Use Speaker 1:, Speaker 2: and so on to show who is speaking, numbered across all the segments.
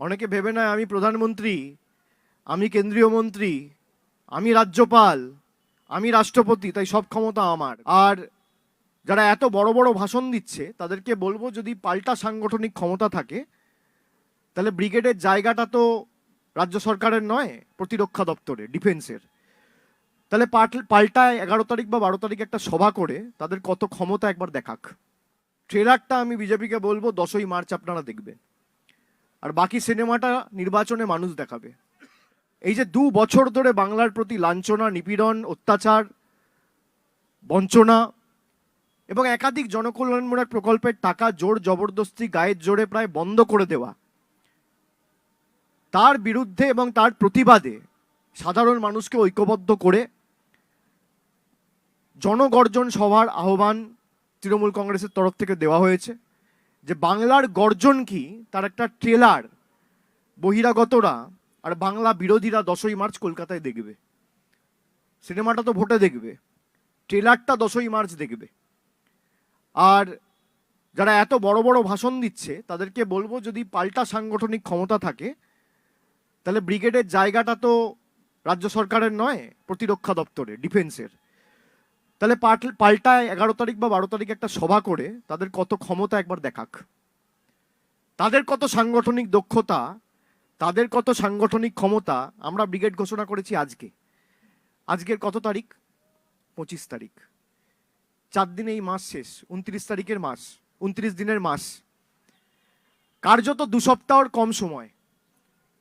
Speaker 1: অনেকে ভেবে নেয় আমি প্রধানমন্ত্রী, আমি কেন্দ্রীয় মন্ত্রী, আমি রাজ্যপাল, আমি রাষ্ট্রপতি, তাই সব ক্ষমতা আমার। আর যারা এত বড় বড় ভাষণ দিচ্ছে, তাদেরকে বলব যদি পাল্টা সাংগঠনিক ক্ষমতা থাকে, তাহলে ব্রিগেডের জায়গাটা তো রাজ্য সরকারের নয়, প্রতিরক্ষা দপ্তরে ডিফেন্সের। তাহলে পাল্ট- এগারো তারিখ বা বারো তারিখ একটা সভা করে তাদের কত ক্ষমতা একবার দেখাক। ট্রেলারটা আমি বিজেপিকে বলব, দশই মার্চ আপনারা দেখবেন। আর বাকি সিনেমাটা নির্বাচনে মানুষ দেখাবে। এই যে দু বছর ধরে বাংলার প্রতি লাঞ্ছনা, নিপীড়ন, অত্যাচার, বঞ্চনা এবং একাধিক জনকল্যাণমূলক প্রকল্পের টাকা জোর জবরদস্তি গায়ের জোরে প্রায় বন্ধ করে দেওয়া, তার বিরুদ্ধে এবং তার প্রতিবাদে সাধারণ মানুষকে ঐক্যবদ্ধ করে জনগর্জন সভার আহ্বান তৃণমূল কংগ্রেসের তরফ থেকে দেওয়া হয়েছে। যে বাংলার গর্জন কি, তার একটা ট্রেলার বহিরাগতরা আর বাংলা বিরোধীরা দশই মার্চ কলকাতায় দেখবে। সিনেমাটা তো ভোটে দেখবে, ট্রেলারটা দশই মার্চ দেখবে। আর যারা এত বড় বড় ভাষণ দিচ্ছে, তাদেরকে বলব যদি পাল্টা সাংগঠনিক ক্ষমতা থাকে, তাহলে ব্রিগেডের জায়গাটা তো রাজ্য সরকারের নয়, প্রতিরক্ষা দপ্তরে ডিফেন্সের। তাহলে পাল্ট- এগারো তারিখ বা বারো তারিখ একটা সভা করে তাদের কত ক্ষমতা একবার দেখাক। তাদের কত সাংগঠনিক দক্ষতা, তাদের কত সাংগঠনিক ক্ষমতা আমরা ব্রিগেড ঘোষণা করেছি আজকে। আজকের কত তারিখ? পঁচিশ তারিখ। চার দিনে এই মাস শেষ, উনত্রিশ তারিখের মাস, উনত্রিশ দিনের মাস। কার্যত দু সপ্তাহর কম সময়।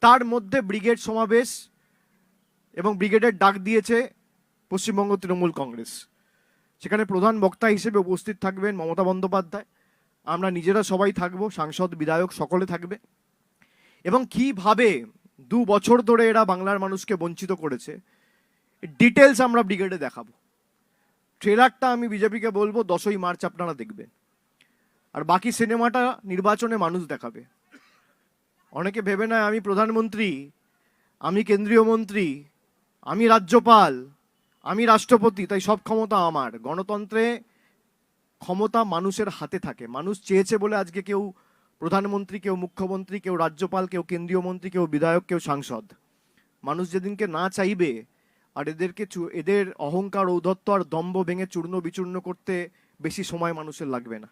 Speaker 1: তার মধ্যে ব্রিগেড সমাবেশ এবং ব্রিগেডের ডাক দিয়েছে পশ্চিমবঙ্গ তৃণমূল কংগ্রেস। সেখানে প্রধান বক্তা হিসেবে উপস্থিত থাকবেন মমতা বন্দ্যোপাধ্যায়। আমরা নিজেরা সবাই থাকব, সাংসদ, বিধায়ক সকলে থাকবে। এবং কীভাবে দু বছর ধরে এরা বাংলার মানুষকে বঞ্চিত করেছে ডিটেলস আমরা ব্রিগেডে দেখাবো। ট্রেলারটা আমি বিজেপিকে বলব, দশই মার্চ আপনারা দেখবেন। আর বাকি সিনেমাটা নির্বাচনে মানুষ দেখাবে। অনেকে ভেবে নেয় আমি প্রধানমন্ত্রী, আমি কেন্দ্রীয় মন্ত্রী, আমি রাজ্যপাল আমি রাষ্ট্রপতি, তাই সব ক্ষমতা আমার। গণতন্ত্রে ক্ষমতা মানুষের হাতে থাকে। মানুষ চেয়েছে বলে আজকে কেউ প্রধানমন্ত্রী, কেউ মুখ্যমন্ত্রী, কেউ রাজ্যপাল, কেউ কেন্দ্রীয় মন্ত্রী, কেউ বিধায়ক, কেউ সাংসদ। মানুষ যেদিনকে না চাইবে আর এদেরকে এদের অহংকার, ঔদ্ধত্য আর দম্ভ ভেঙে চূর্ণ বিচূর্ণ করতে বেশি সময় মানুষের লাগবে না।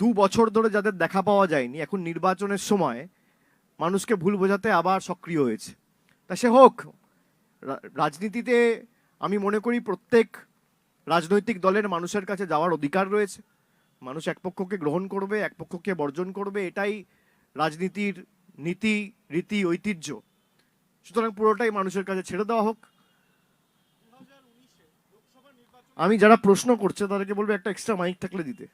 Speaker 1: দু বছর ধরে যাদের দেখা পাওয়া যায়নি, এখন নির্বাচনের সময় মানুষকে ভুল বোঝাতে আবার সক্রিয় হয়েছে। তা সে হোক রাজনীতিতে আমি মনে করি প্রত্যেক রাজনৈতিক দলের মানুষের কাছে যাওয়ার অধিকার রয়েছে। মানুষ এক পক্ষকে গ্রহণ করবে, এক পক্ষকে বর্জন করবে, এটাই রাজনীতির নীতি, রীতি, ঐতিহ্য। সুতরাং পুরোটাই মানুষের কাছে ছেড়ে দেওয়া হোক। আমি যারা প্রশ্ন করছে তাদেরকে বলব একটা এক্সট্রা মাইক থাকলে দিতে।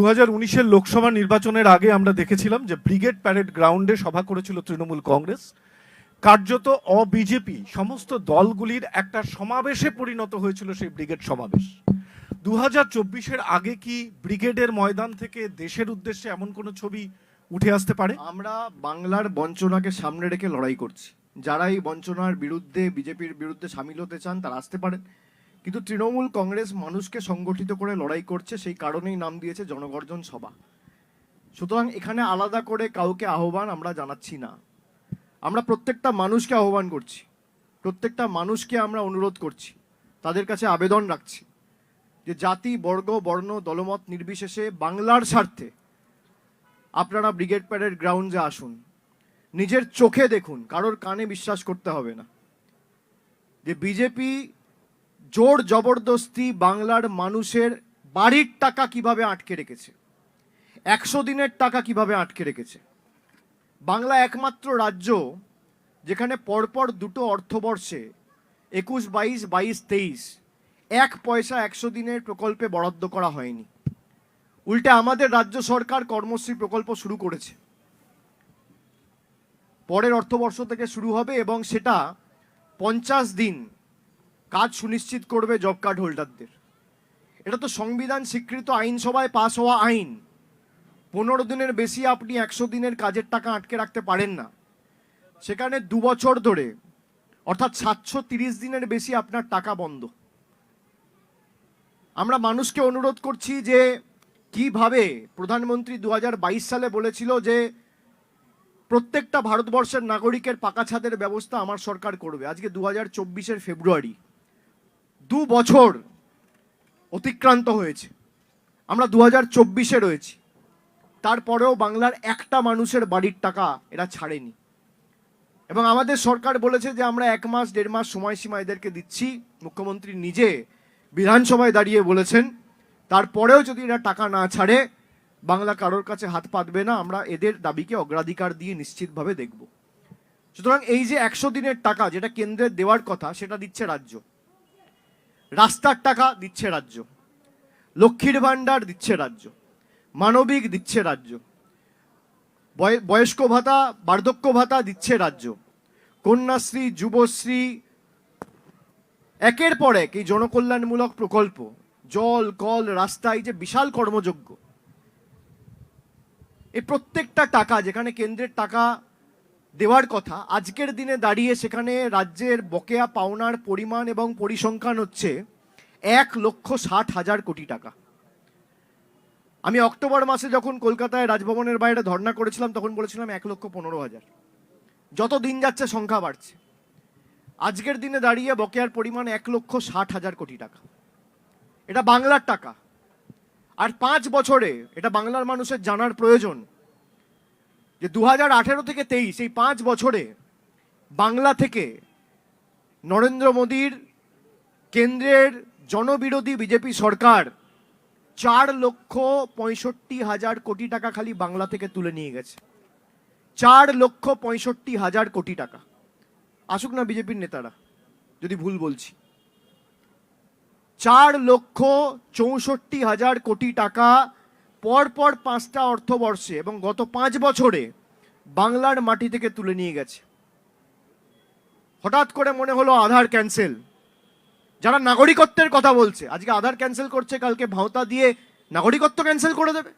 Speaker 2: দু হাজার লোকসভা নির্বাচনের আগে আমরা দেখেছিলাম যে ব্রিগেড প্যারেড গ্রাউন্ডে সভা করেছিল তৃণমূল কংগ্রেস। কার্যত অবিজেপি সমস্ত দলগুলির একটা সমাবেশে পরিণত হয়েছিল সেই ব্রিগেড সমাবেশ। দু হাজার আগে কি ব্রিগেডের ময়দান থেকে দেশের উদ্দেশ্যে এমন কোনো ছবি উঠে আসতে পারে?
Speaker 1: আমরা বাংলার বঞ্চনাকে সামনে রেখে লড়াই করছি। যারা এই বঞ্চনার বিরুদ্ধে, বিজেপির বিরুদ্ধে সামিল হতে চান, তারা আসতে পারেন। কিন্তু তৃণমূল কংগ্রেস মানুষকে সংগঠিত করে লড়াই করছে, সেই কারণেই নাম দিয়েছে জনগর্জন সভা। সুতরাং এখানে আলাদা করে কাউকে আহ্বান আমরা জানাচ্ছি না। আমরা প্রত্যেকটা মানুষকে আহ্বান করছি। প্রত্যেকটা মানুষকে আমরা অনুরোধ করছি। তাদের কাছে আবেদন রাখছি যে জাতি, বর্গ, বর্ণ, দলমত নির্বিশেষে বাংলার স্বার্থে আপনারা ব্রিগেড প্যারেড গ্রাউন্ডে আসুন। নিজের চোখে দেখুন, কারোর কানে বিশ্বাস করতে হবে না। যে বিজেপি জোর জবরদস্তি বাংলার মানুষের বাড়ির টাকা কীভাবে আটকে রেখেছে? একশো দিনের টাকা কীভাবে আটকে রেখেছে? বাংলা একমাত্র রাজ্য যেখানে পরপর দুটো অর্থবর্ষে একুশ, বাইশ বাইশ, তেইশ, এক পয়সা একশো দিনের প্রকল্পে বরাদ্দ করা হয়নি। উল্টে আমাদের রাজ্য সরকার কর্মশ্রী প্রকল্প শুরু করেছে। পরের অর্থবর্ষ থেকে শুরু হবে এবং সেটা পঞ্চাশ দিন কাজ সুনিশ্চিত করবে জব কার্ড হোল্ডারদের এটা তো সংবিধান স্বীকৃত আইনসভায় পাশ হওয়া আইন। পনেরো দিনের বেশি আপনি একশো দিনের কাজের টাকা আটকে রাখতে পারেন না। সেখানে দু বছর ধরে, অর্থাৎ সাতশো তিরিশ দিনের বেশি আপনার টাকা বন্ধ। আমরা মানুষকে অনুরোধ করছি যে, কীভাবে প্রধানমন্ত্রী দু হাজার বাইশ সালে বলেছিল যে, প্রত্যেকটা ভারতবর্ষের নাগরিকের পাকা ছাদের ব্যবস্থা আমার সরকার করবে। আজকে দু হাজার ফেব্রুয়ারি। দু বছর অতিক্রান্ত হয়েছে। আমরা দু হাজার চব্বিশে রয়েছি। তারপরেও বাংলার একটা মানুষের বাড়ির টাকা এরা ছাড়েনি। এবং আমাদের সরকার বলেছে যে আমরা এক মাস, দেড় মাস সময়সীমা এদেরকে দিচ্ছি। মুখ্যমন্ত্রী নিজে বিধানসভায় দাঁড়িয়ে বলেছেন, তারপরেও যদি এরা টাকা না ছাড়ে, বাংলা কারোর কাছে হাত পাতবে না। আমরা এদের দাবিকে অগ্রাধিকার দিয়ে নিশ্চিতভাবে দেখব। সুতরাং এই যে একশো দিনের টাকা যেটা কেন্দ্রের দেওয়ার কথা, সেটা দিচ্ছে রাজ্য। রাস্তার টাকা দিচ্ছে রাজ্য। লক্ষ্মীর ভাণ্ডার দিচ্ছে রাজ্য। মানবিক দিচ্ছে রাজ্য। বয়- বয়স্ক ভাতা, বার্ধক্য ভাতা দিচ্ছে রাজ্য। কন্যাশ্রী, যুবশ্রী, একের পর এক এই জনকল্যাণমূলক প্রকল্প, জল, কল, রাস্তা, এই যে বিশাল কর্মযোগ্য এই প্রত্যেকটা টাকা যেখানে কেন্দ্রের টাকা দেওয়ার কথা, আজকের দিনে দাঁড়িয়ে সেখানে রাজ্যের বকেয়া পাওনার পরিমাণ এবং পরিসংখ্যান হচ্ছে এক লক্ষ ষাট হাজার কোটি টাকা। আমি অক্টোবর মাসে যখন কলকাতায় রাজভবনের বাইরে ধর্ণা করেছিলাম, তখন বলেছিলাম এক লক্ষ পনেরো হাজার। যত দিন যাচ্ছে, সংখ্যা বাড়ছে। আজকের দিনে দাঁড়িয়ে বকেয়ার পরিমাণ এক লক্ষ ষাট হাজার কোটি টাকা। এটা বাংলার টাকা। আর পাঁচ বছরে, এটা বাংলার মানুষের জানার প্রয়োজন যে দু হাজার আঠেরো থেকে তেইশ, এই পাঁচ বছরে বাংলা থেকে নরেন্দ্র মোদীর কেন্দ্রের জনবিরোধী বিজেপি সরকার চার লক্ষ পঁয়ষট্টি হাজার কোটি টাকা খালি বাংলা থেকে তুলে নিয়ে গেছে। চার লক্ষ পঁয়ষট্টি হাজার কোটি টাকা। আসুক না বিজেপির নেতারা, যদি ভুল বলছি। চার লক্ষ চৌষট্টি হাজার কোটি টাকা পরপর পাঁচটা অর্থবর্ষে এবং গত পাঁচ বছরে বাংলার মাটি থেকে তুলে নিয়ে গেছে। হঠাৎ করে মনে হলো আধার ক্যান্সেল। যারা নাগরিকত্বের কথা বলছে, আজকে আধার ক্যান্সেল করছে, কালকে ভাওতা দিয়ে নাগরিকত্ব ক্যান্সেল করে দেবে।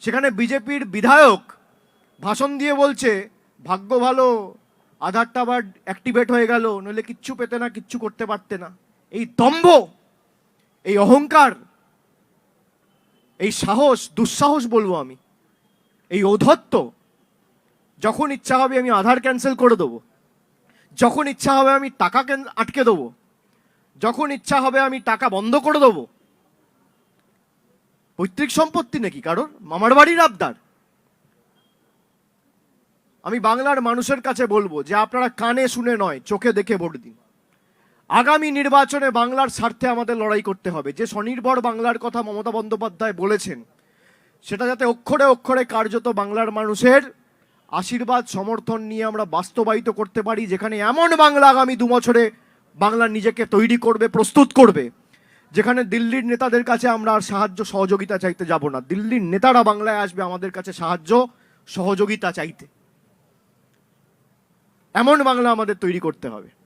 Speaker 1: সেখানে বিজেপির বিধায়ক ভাষণ দিয়ে বলছে, ভাগ্য ভালো, আধারটা আবার অ্যাক্টিভেট হয়ে গেল, নইলে কিচ্ছু পেতে না, কিচ্ছু করতে পারতে না। এই দম্ভ, এই অহংকার এই সাহস, দুঃসাহস বলব আমি। এই ঔদ্ধত্য, যখন ইচ্ছা হবে আমি আধার ক্যান্সেল করে দেবো। যখন ইচ্ছা হবে আমি টাকা আটকে দেবো। যখন ইচ্ছা হবে আমি টাকা বন্ধ করে দেবো। পৈতৃক সম্পত্তি নাকি কারোর? মামার বাড়ির আবদার। আমি বাংলার মানুষের কাছে বলব যে আপনারা কানে শুনে নয়, চোখে দেখে ভোট দিন। আগামী নির্বাচনে বাংলার স্বার্থে আমাদের লড়াই করতে হবে। যে স্বনির্ভর বাংলার কথা মমতা বন্দ্যোপাধ্যায় বলেছেন, সেটা যাতে অক্ষরে অক্ষরে কার্যত বাংলার মানুষের আশীর্বাদ, সমর্থন নিয়ে আমরা বাস্তবায়িত করতে পারি, যেখানে এমন বাংলা আগামী দু বছরে বাংলা নিজেকে তৈরি করবে, প্রস্তুত করবে, যেখানে দিল্লির নেতাদের কাছে আমরা আর সাহায্য, সহযোগিতা চাইতে যাব না। দিল্লির নেতারা বাংলায় আসবে আমাদের কাছে সাহায্য, সহযোগিতা চাইতে। এমন বাংলা আমাদের তৈরি করতে হবে।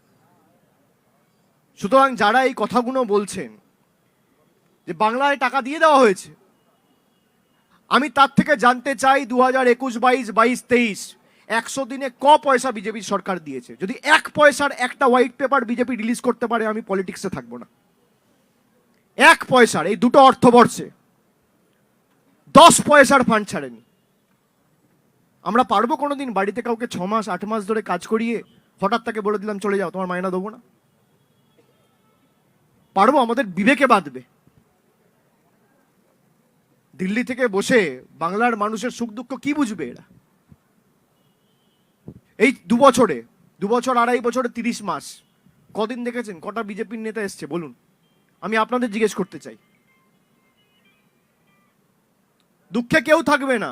Speaker 1: সুতরাং যারা এই কথাগুলো বলছেন, যে বাংলায় টাকা দিয়ে দেওয়া হয়েছে, আমি তার থেকে জানতে চাই দু হাজার একুশ, বাইশ বাইশ, তেইশ, একশো দিনে ক পয়সা বিজেপি সরকার দিয়েছে? যদি এক পয়সার একটা হোয়াইট পেপার বিজেপি রিলিজ করতে পারে, আমি পলিটিক্সে থাকব না। এক পয়সার, এই দুটো অর্থবর্ষে দশ পয়সার ফান্ড ছাড়েনি। আমরা পারব কোনোদিন বাড়িতে কাউকে ছ মাস, আট মাস ধরে কাজ করিয়ে হঠাৎ তাকে বলে দিলাম, চলে যাও, তোমার মায়না দেবো না। পারব, আমাদের বিবেকে বাঁধবে। দিল্লি থেকে বসে বাংলার মানুষের সুখ দুঃখ কি বুঝবে এরা? এই দু বছরে, দু বছর আড়াই বছরে তিরিশ মাস, কদিন দেখেছেন? কটা বিজেপির নেতা এসছে, বলুন। আমি আপনাদের জিজ্ঞেস করতে চাই। দুঃখে কেউ থাকবে না,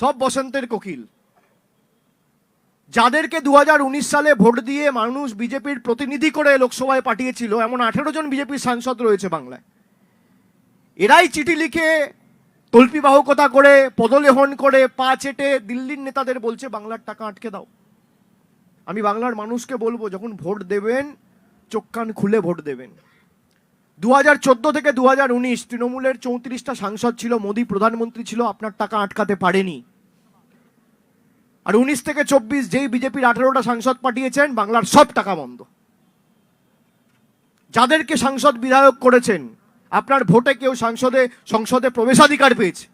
Speaker 1: সব বসন্তের কোকিল। যাদেরকে দু হাজার উনিশ সালে ভোট দিয়ে মানুষ বিজেপির প্রতিনিধি করে লোকসভায় পাঠিয়েছিল, এমন আঠেরো জন বিজেপির সাংসদ রয়েছে বাংলায়। এরাই চিঠি লিখে তল্পিবাহকতা করে, পদলেহন করে, পা চেটে দিল্লির নেতাদের বলছে, বাংলার টাকা আটকে দাও। আমি বাংলার মানুষকে বলব, যখন ভোট দেবেন, চোখ কান খুলে ভোট দেবেন। দু হাজার চোদ্দ থেকে দু হাজার উনিশ, তৃণমূলের চৌত্রিশটা সাংসদ ছিল, মোদী প্রধানমন্ত্রী ছিল, আপনার টাকা আটকাতে পারেনি। আর উনিশ থেকে চব্বিশ যেই বিজেপির আঠেরোটা সাংসদ পাঠিয়েছেন, বাংলার সব টাকা বন্ধ। যাদেরকে সাংসদ বিধায়ক করেছেন, আপনার ভোটে কেউ সাংসদে, সংসদে প্রবেশাধিকার পেয়েছে,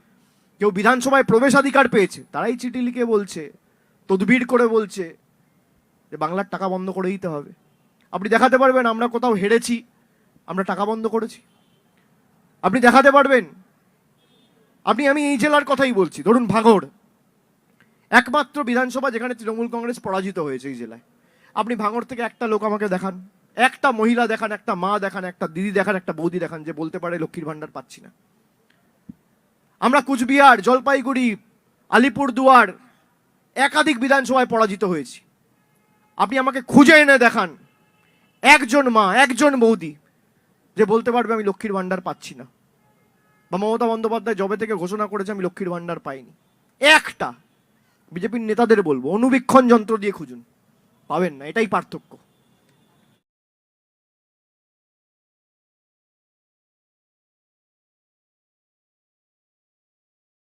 Speaker 1: কেউ বিধানসভায় প্রবেশাধিকার পেয়েছে, তারাই চিঠি লিখে বলছে, তদবির করে বলছে যে বাংলার টাকা বন্ধ করে দিতে হবে। আপনি দেখাতে পারবেন আমরা কোথাও হেরেছি, আমরা টাকা বন্ধ করেছি। আপনি দেখাতে পারবেন, আপনি আমি এই জেলার কথাই বলছি, ধরুন ভাঙড় একমাত্র বিধানসভা যেখানে তৃণমূল কংগ্রেস পরাজিত হয়েছে এই জেলায়। আপনি ভাঙড় থেকে একটা লোক আমাকে দেখান। একটা মহিলা দেখান, একটা মা দেখান, একটা দিদি দেখান, একটা বৌদি দেখান, যে বলতে পারে লক্ষ্মীর ভাণ্ডার পাচ্ছি না। আমরা কুচবিহার, জলপাইগুড়ি, আলিপুরদুয়ার একাধিক বিধানসভায় পরাজিত হয়েছি। আপনি আমাকে খুঁজে এনে দেখান একজন মা, একজন বৌদি, যে বলতে পারবে আমি লক্ষ্মীর ভাণ্ডার পাচ্ছি না। বা মমতা বন্দ্যোপাধ্যায় জবে থেকে ঘোষণা করেছে আমি লক্ষ্মীর ভাণ্ডার পাইনি। একটা। বিজেপির নেতাদের বলব অনুবীক্ষণ যন্ত্র দিয়ে খুঁজুন। পাবেন না এটাই পার্থক্য।